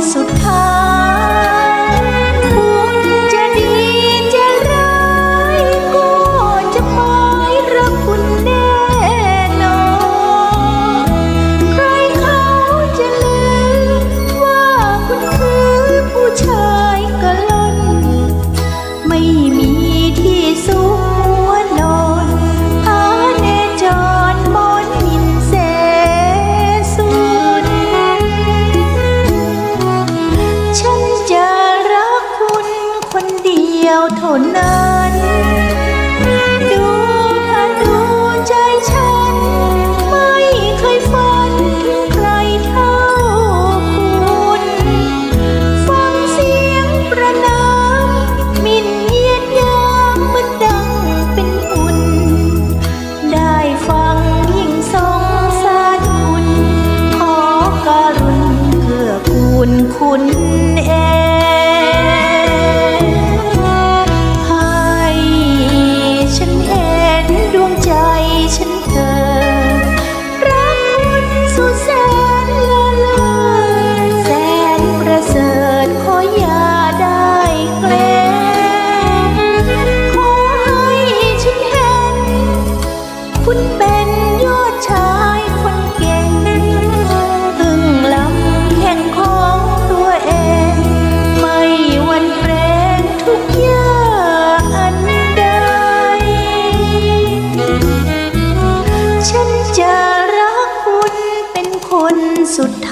so ทนนะ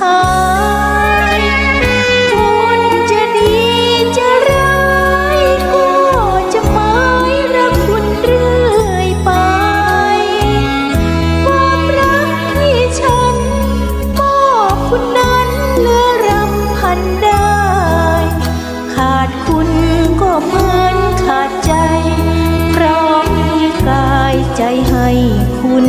ายคจะดีจะรก็จะหมารักคุณเรื่อยไป ความรักที่ฉันมอบคุณนั้นเลือรำพันได้ ขาดคุณก็เหมือนขาดใจ พร้อม่กายใจให้คุณ